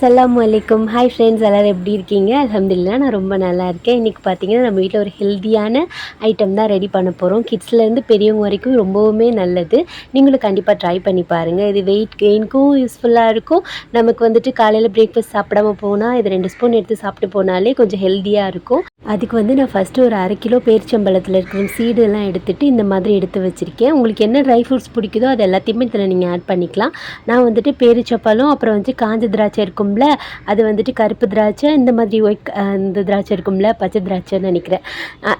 அஸ்லாம் வலைக்கும் hi friends எல்லோரும் எப்படி இருக்கீங்க? அலமதுல்லா நான் ரொம்ப நல்லா இருக்கேன். இன்றைக்கி பார்த்தீங்கன்னா நம்ம வீட்டில் ஒரு ஹெல்த்தியான ஐட்டம் தான் ரெடி பண்ண போகிறோம் கிட்ஸ்லேருந்து பெரியவங்க வரைக்கும் ரொம்பவுமே நல்லது. நீங்களும் கண்டிப்பாக ட்ரை பண்ணி பாருங்கள் இது வெயிட் கெயினுக்கும் யூஸ்ஃபுல்லாக இருக்கும். நமக்கு வந்துட்டு காலையில் பிரேக்ஃபாஸ்ட் சாப்பிடாம போனால் இது ரெண்டு ஸ்பூன் எடுத்து சாப்பிட்டு போனாலே கொஞ்சம் ஹெல்த்தியாக இருக்கும். அதுக்கு வந்து நான் ஃபஸ்ட்டு ஒரு அரை கிலோ பேரிச்சம்பழத்தில் இருக்கிற சீடு எல்லாம் இந்த மாதிரி எடுத்து வச்சுருக்கேன். உங்களுக்கு என்ன ட்ரை ஃப்ரூட்ஸ் பிடிக்குதோ அது எல்லாத்தையுமே இதில் நீங்கள் ஆட் பண்ணிக்கலாம். நான் வந்துட்டு பேரிச்சப்பழம் அப்புறம் வந்து காஞ்ச திராட்சை இருக்கும் இருக்கும்ல அது வந்துட்டு கருப்பு திராட்சை இந்த மாதிரி ஒயிட் இந்த திராட்சை இருக்கும்ல பச்சை திராட்சைன்னு நினைக்கிறேன்.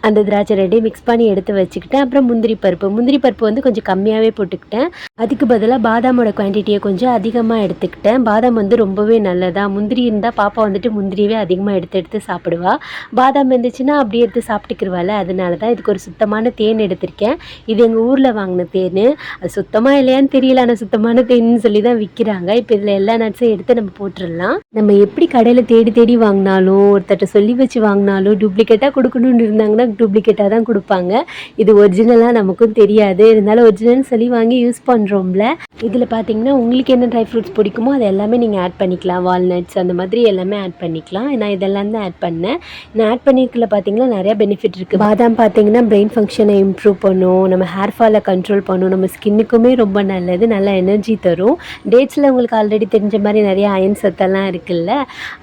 அந்த திராட்சை ரெண்டையும் மிக்ஸ் பண்ணி எடுத்து வச்சுக்கிட்டேன். அப்புறம் முந்திரி பருப்பு. முந்திரி பருப்பு வந்து கொஞ்சம் கம்மியாகவே போட்டுக்கிட்டேன். அதுக்கு பதிலாக பாதாமோட குவான்டிட்டியை கொஞ்சம் அதிகமாக எடுத்துக்கிட்டேன். பாதாம் வந்து ரொம்பவே நல்லதா? முந்திரி இருந்தால் பாப்பா வந்துட்டு முந்திரியவே அதிகமாக எடுத்து எடுத்து சாப்பிடுவா. பாதாம் இருந்துச்சுன்னா அப்படியே எடுத்து சாப்பிட்டுக்கிருவாள். அதனால தான் இதுக்கு ஒரு சுத்தமான தேன் எடுத்திருக்கேன். இது எங்கள் ஊரில் வாங்கின தேன். அது சுத்தமாக இல்லையான்னு தெரியல. ஆனால் சுத்தமான தேன்னு சொல்லி தான் விற்கிறாங்க இப்போ இதில் எல்லா நட்ஸையும் எடுத்து நம்ம போட்டுடலாம் நம்ம எப்படி கடையில் தேடி தேடி வாங்கினாலும் ஒருத்தட்ட சொல்லி வச்சு வாங்கினாலும் டூப்ளிகேட்டாக கொடுக்கணும்னு இருந்தாங்கன்னா டூப்ளிகேட்டாக தான் கொடுப்பாங்க. இது ஒரிஜினலாக நமக்கும் தெரியாது. இருந்தாலும் ஒரிஜினல்னு சொல்லி வாங்கி யூஸ் பண்ணுறோம்ல இதில் பார்த்தீங்கன்னா உங்களுக்கு என்ன ட்ரை ஃப்ரூட்ஸ் பிடிக்குமோ அது எல்லாமே நீங்கள் ஆட் பண்ணிக்கலாம். வால்நட்ஸ் அந்த மாதிரி எல்லாமே ஆட் பண்ணிக்கலாம். நான் இதெல்லாம் தான் ஆட் பண்ணேன். நான் ஆட் பண்ணியிருக்கல பார்த்தீங்கன்னா நிறைய பெனிஃபிட் இருக்குது பாதாம் பார்த்தீங்கன்னா பிரெயின் ஃபங்க்ஷனை இம்ப்ரூவ் பண்ணும். நம்ம ஹேர் ஃபாலை கண்ட்ரோல் பண்ணும். நம்ம ஸ்கின்னுக்குமே ரொம்ப நல்லது. நல்ல எனர்ஜி தரும். டேட்ஸில் உங்களுக்கு ஆல்ரெடி தெரிஞ்ச மாதிரி நிறைய அயன் சத்தெல்லாம் இருக்குல்ல.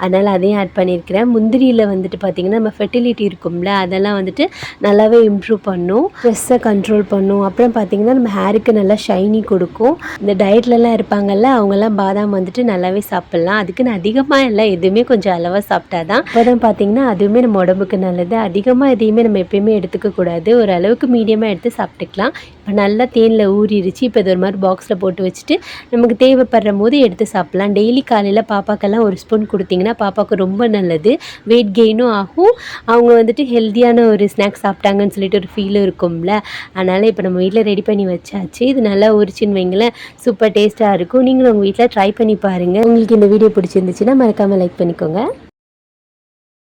அதனால் அதையும் ஆட் பண்ணியிருக்கிறேன். முந்திரியில் வந்துட்டு பார்த்தீங்கன்னா நம்ம ஃபெர்டிலிட்டி இருக்கும்ல அதெல்லாம் வந்துட்டு நல்லாவே இம்ப்ரூவ் பண்ணும். ஸ்ட்ரெஸ்ஸை கண்ட்ரோல் பண்ணும். அப்புறம் பார்த்தீங்கன்னா நம்ம ஹேருக்கு நல்லா ஷைனி கொடுக்கும். இந்த டயட்லலாம் இருப்பாங்கல்ல அவங்கெல்லாம் பாதாம் வந்துட்டு நல்லாவே சாப்பிட்லாம். அதுக்குன்னு அதிகமாக இல்லை எதுவுமே கொஞ்சம் அளவாக சாப்பிட்டா தான் அப்போ தான் பார்த்தீங்கன்னா அதுவுமே நம்ம உடம்புக்கு நல்லது. அதிகமாக எதையுமே நம்ம எப்பயுமே எடுத்துக்கக்கூடாது. ஒரு அளவுக்கு மீடியமாக எடுத்து சாப்பிட்டுக்கலாம். இப்போ நல்லா தேனில் ஊறிடுச்சு இப்போ இது ஒரு மாதிரி பாக்ஸில் போட்டு வச்சுட்டு நமக்கு தேவைப்படுற போது எடுத்து சாப்பிட்லாம். டெய்லி காலையில் பாப்பாக்கெல்லாம் ஒரு ஸ்பூன் கொடுத்தீங்கன்னா பாப்பாவுக்கு ரொம்ப நல்லது. வெயிட் கெயினும் ஆகும். அவங்க வந்துட்டு ஹெல்த்தியான ஒரு ஸ்நாக்ஸ் சாப்பிட்டாங்கன்னு சொல்லிட்டு ஒரு ஃபீலும் இருக்கும்ல. அதனால் இப்போ நம்ம வீட்டில் ரெடி பண்ணி வச்சாச்சு. இது நல்லா உரிச்சின்னு வைங்களேன். சூப்பர் டேஸ்ட்டாக இருக்கும். நீங்களும் உங்கள் வீட்டில் ட்ரை பண்ணி பாருங்கள் உங்களுக்கு இந்த வீடியோ பிடிச்சிருந்துச்சுன்னா மறக்காமல் லைக் பண்ணிக்கோங்க.